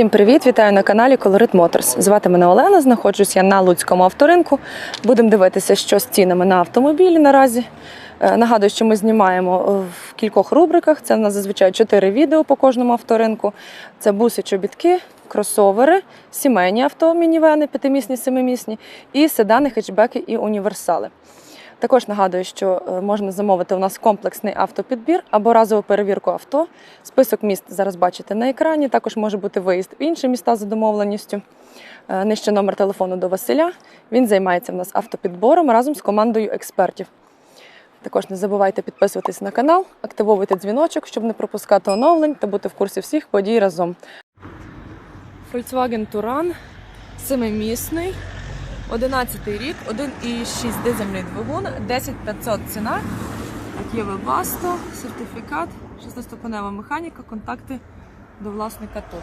Всім привіт! Вітаю на каналі Colorit Motors. Звати мене Олена. Знаходжусь я на Луцькому авторинку. Будемо дивитися, що з цінами на автомобілі наразі. Е, Нагадую, що ми знімаємо в кількох рубриках. Це у нас зазвичай 4 відео по кожному авторинку. Це буси, чобітки, кросовери, сімейні авто, мінівени, п'ятимісні, семимісні, і седани, хетчбеки і універсали. Також нагадую, що е, можна замовити у нас комплексний автопідбір або разову перевірку авто. Список міст зараз бачите на екрані. Також може бути виїзд в інші міста за домовленістю. Е, Нижче номер телефону до Василя. Він займається в нас автопідбором разом з командою експертів. Також не забувайте підписуватись на канал, активовуйте дзвіночок, щоб не пропускати оновлень та бути в курсі всіх подій разом. Volkswagen Touran, семимісний, 11 рік, 1,6 дизельний двигун, 10500 ціна. Є Webasto, сертифікат, шестиступенева механіка, контакти до власника тут.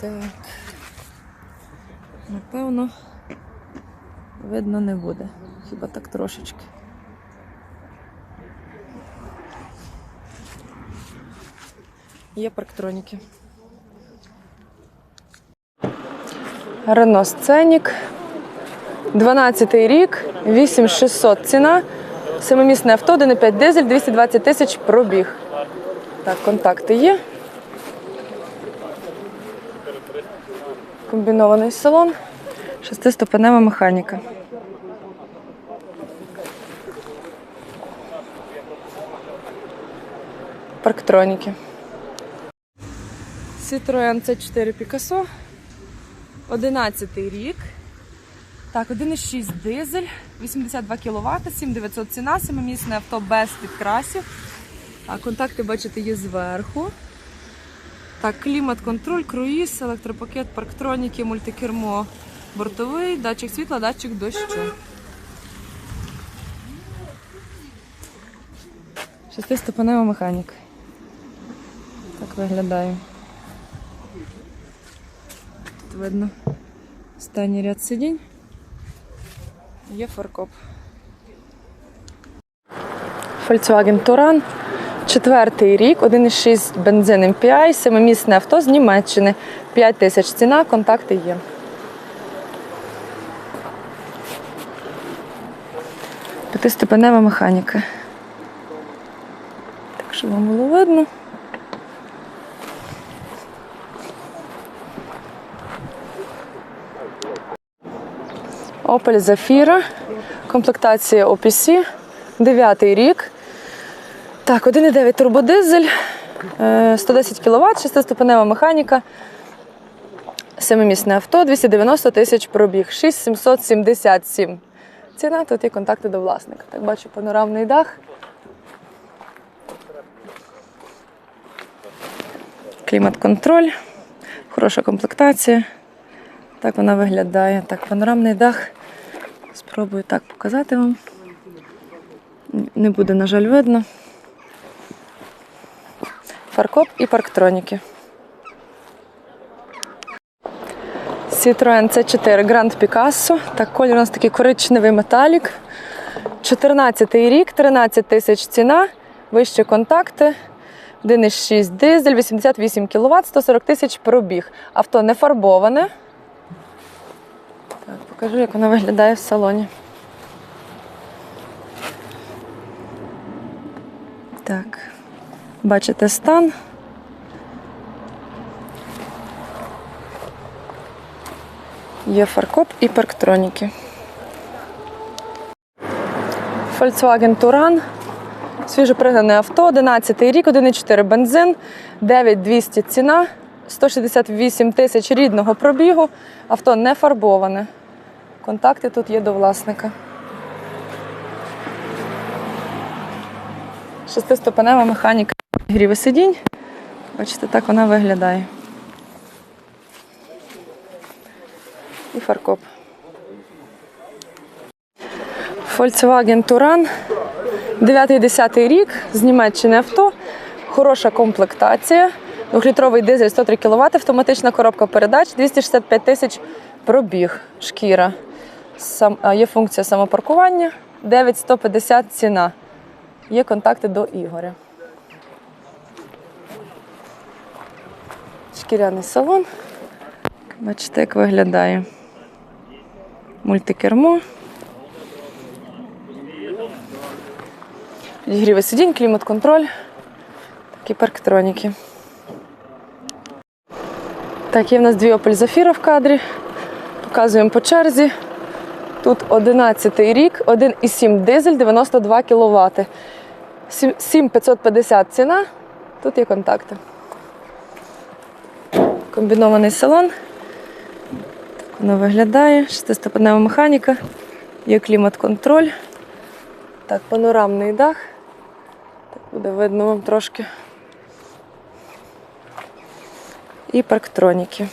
Так. Напевно, видно не буде. Хіба так трошечки. Є парктроніки. Рено Сценік. 12 рік, 8600 ціна. Семимісне авто, 1,5 дизель, 220 тисяч пробіг. Так, контакти є. Комбінований салон. Шестиступенева механіка. Парктроніки. Citroen C4 Picasso. 11 рік. Так, 1,6 дизель, 82 кВт, 7900 ціна, семимісне авто без підкрасів. Так, контакти, бачите, є зверху. Так, клімат-контроль, круїз, електропакет, парктроніки, мультикермо бортовий, датчик світла, датчик дощу. Шестиступенева механіка. Так виглядає. Тут видно останній ряд сидінь. Є фаркоп. Volkswagen Touran. Четвертий рік, 1,6 бензин MPI, семимісне авто з Німеччини. 5 тисяч ціна, контакти є. П'ятиступенева механіка. Так, щоб вам було видно. Opel Zafira, комплектація OPC, 9 рік. Так, 1,9 турбодизель, е, 110 кВт, 6-ступенева механіка, семимісне авто, 290 тисяч пробіг, 6777. Ціна, тут є контакти до власника. Так, бачу панорамний дах. Клімат-контроль, хороша комплектація. Так вона виглядає. Так, панорамний дах. Спробую так показати вам. Не буде, на жаль, видно. Фаркоп і парктроніки. Citroen C4 Grand Picasso. Так, колір у нас такий коричневий металік. 14 й рік, 13 тисяч ціна, вищі контакти. 1,6 дизель, 88 кВт, 140 тисяч пробіг. Авто не фарбоване. Так, покажу, як вона виглядає в салоні. Так, бачите стан. Є фаркоп і парктроніки. Volkswagen Touran. Свіжопригнане авто, 11 рік, 1,4 бензин, 9200 ціна, 168 тисяч рідного пробігу. Авто не фарбоване. Контакти тут є до власника. Шестиступенева механіка гріви сидінь. Бачите, так вона виглядає. І фаркоп. Volkswagen Touran. 9-10 рік з Німеччини авто. Хороша комплектація. Двохлітровий дизель 103 кВт, автоматична коробка передач, 265 тисяч пробіг, шкіра. Сам, є функція самопаркування, 9150 ціна. Є контакти до Ігоря. шкіряний салон. Бачите, як виглядає. Мультикермо. Підігріви сидінь, клімат-контроль. Такі парктроніки. Так, є в нас дві Opel Zafira в кадрі. Показуємо по черзі. Тут 11 рік, 1,7 дизель, 92 кВт. 7550 ціна. Тут є контакти. Комбінований салон. Так воно виглядає. Шестиступенева механіка. Є клімат-контроль. Так, панорамний дах. Так буде видно вам трошки. І парктроніки.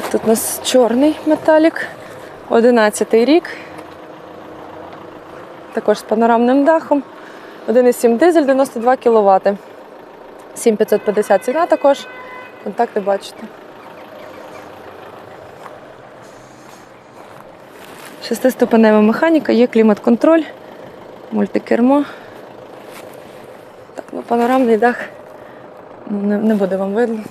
Так, тут у нас чорний металік, 11 рік. Також з панорамним дахом. 1,7 дизель, 92 кВт. 7550 ціна також. Контакти бачите. Шестиступенева механіка, є клімат-контроль, мультикермо. Так, ну панорамний дах ну, не, не буде вам видно.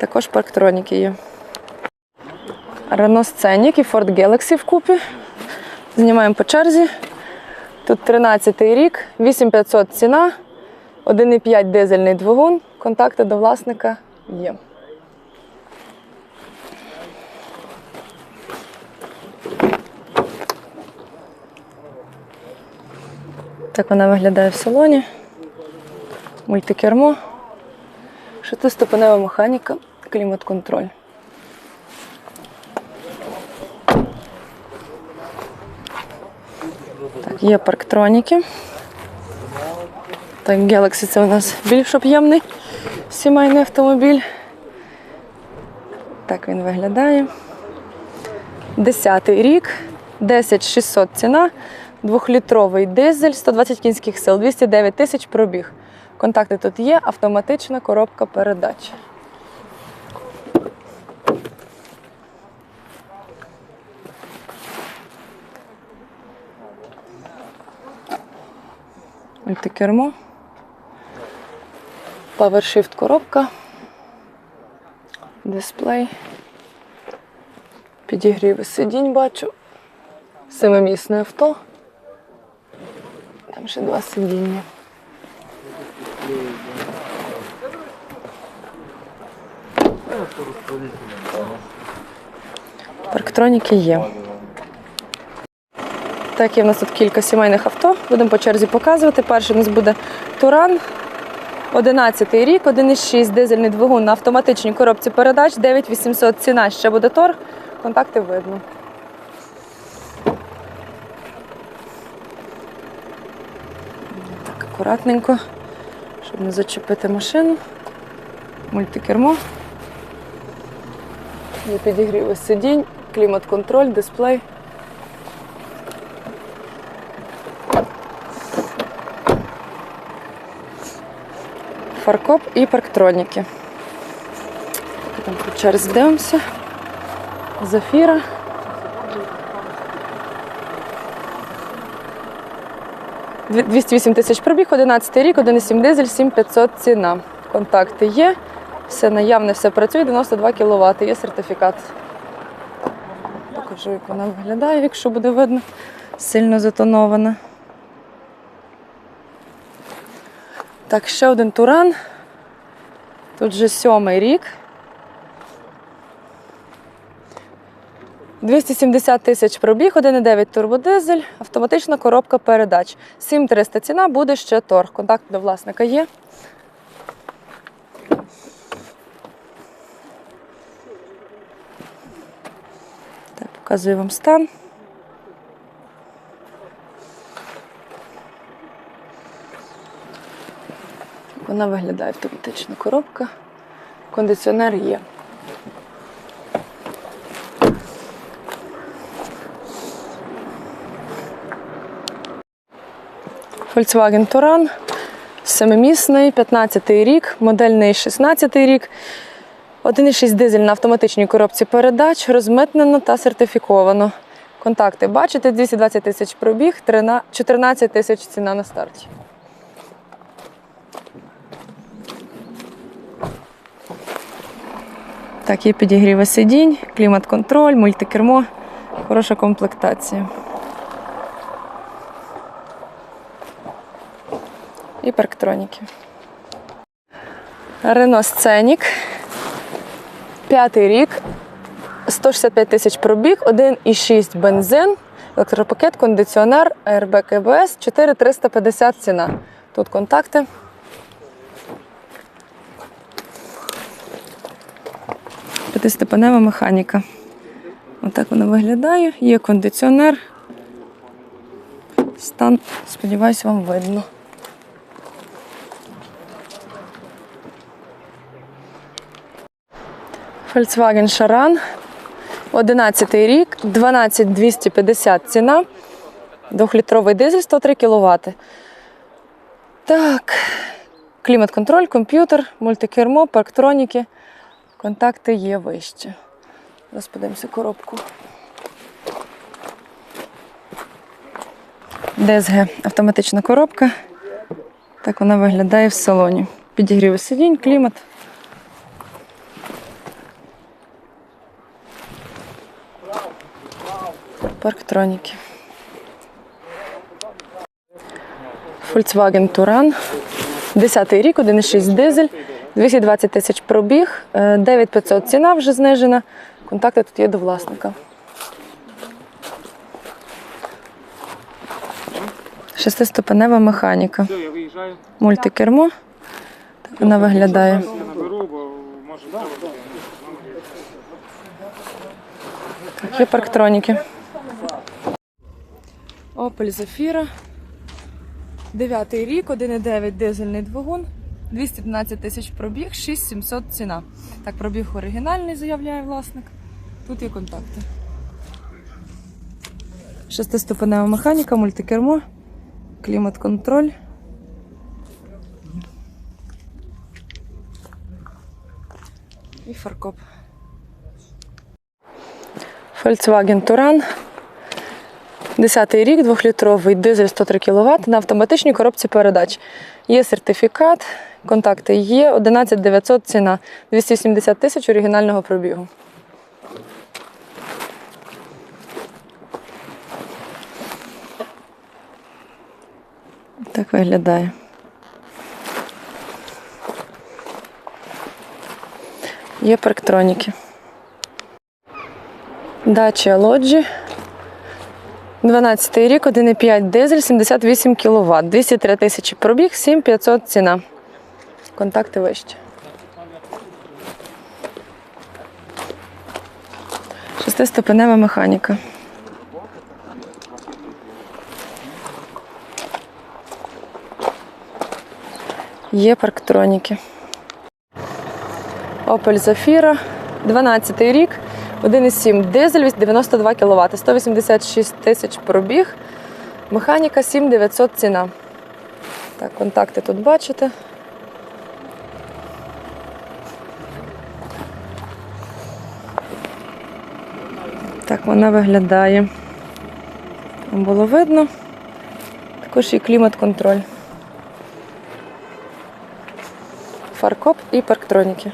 Також парктроніки є. Renault Scenic і Ford Galaxy вкупі. Знімаємо по черзі. Тут 13 й рік, 8500 ціна, 1,5 дизельний двигун. Контакти до власника є. Так вона виглядає в салоні. Мультикермо. Шестиступенева механіка, клімат-контроль. Так, є парктроніки. Так, Galaxy це у нас більш об'ємний сімейний автомобіль. Так він виглядає. Десятий рік, 10600 ціна, двохлітровий дизель, 120 кінських сил, 209 тисяч пробіг. Контакти тут є, автоматична коробка передач. Мультикермо. PowerShift коробка. Дисплей. Підігріви сидінь бачу. Семимісне авто. Там ще два сидіння. Парктроніки є. Так, є в нас тут кілька сімейних авто. Будемо по черзі показувати. Перший у нас буде Туран. 11 рік, 1,6 дизельний двигун на автоматичній коробці передач, 9800 ціна, ще буде торг. Контакти видно. Так, акуратненько, щоб не зачепити машину. Мультикермо. Є підігріви сидінь, клімат-контроль, дисплей. Фаркоп і парктроніки. Там черзі дивимося. Зафіра. Дві- 208 тисяч пробіг, 11 рік, 1,7 дизель, 7500 ціна. Контакти є, все наявне, все працює, 92 кВт, є сертифікат. Покажу, як вона виглядає, якщо буде видно, сильно затонована. Так, ще один туран. Тут вже сьомий рік. 270 тисяч пробіг, 1,9 турбодизель, автоматична коробка передач. 7300 ціна, буде ще торг. Контакт до власника є. Так, показую вам стан. Вона виглядає автоматична коробка. Кондиціонер є. Volkswagen Touran, семимісний, 15-й рік, модельний 16-й рік. 1,6 дизель на автоматичній коробці передач, розмитнено та сертифіковано. Контакти бачите, 220 тисяч пробіг, 14 тисяч ціна на старті. Так, є підігріви сидінь, клімат-контроль, мультикермо, хороша комплектація. І парктроніки. Рено Сценік. П'ятий рік. 165 тисяч пробіг, 1,6 бензин, електропакет, кондиціонер, АРБ КБС, 4350 ціна. Тут контакти. П'ятистепенева механіка. Отак вона виглядає. Є кондиціонер. Стан, сподіваюсь, вам видно. Volkswagen Charan. 11 рік, 12250 ціна. Двохлітровий дизель 103 кВт. Так. Клімат-контроль, комп'ютер, мультикермо, парктроніки. Контакти є вище. Зараз подивимося коробку. ДСГ автоматична коробка. Так вона виглядає в салоні. Підігріви сидінь, клімат. Парктроніки. Volkswagen Touran. 10 рік, 1,6 дизель, 220 тисяч пробіг, е, 9500 ціна вже знижена. Контакти тут є до власника. Шестиступенева механіка. Мультикермо. Так вона виглядає. Може Є парктроніки. Opel Zafira. Дев'ятий рік, 1,9 дизельний двигун, 212 тисяч пробіг, 6700 ціна. Так, пробіг оригінальний, заявляє власник. Тут є контакти. Шестиступенева механіка, мультикермо, клімат-контроль. І фаркоп. Volkswagen Touran. 10 рік, 2-літровий дизель 103 кВт на автоматичній коробці передач. Є сертифікат, контакти є, 11 900 ціна, 270 тисяч оригінального пробігу. Так виглядає. Є парктроніки. Дача лоджі. 12 рік, 1,5 дизель, 78 кВт, 203 тисячі пробіг, 7500 ціна. Контакти вище. Шестиступенева механіка. Є парктроніки. Opel Zafira, 12 рік, 1,7 дизель, 92 кВт, 186 тисяч пробіг. Механіка 7900 ціна. Так, контакти тут бачите. Так вона виглядає. Було видно. Також і клімат-контроль. Фаркоп і парктроніки.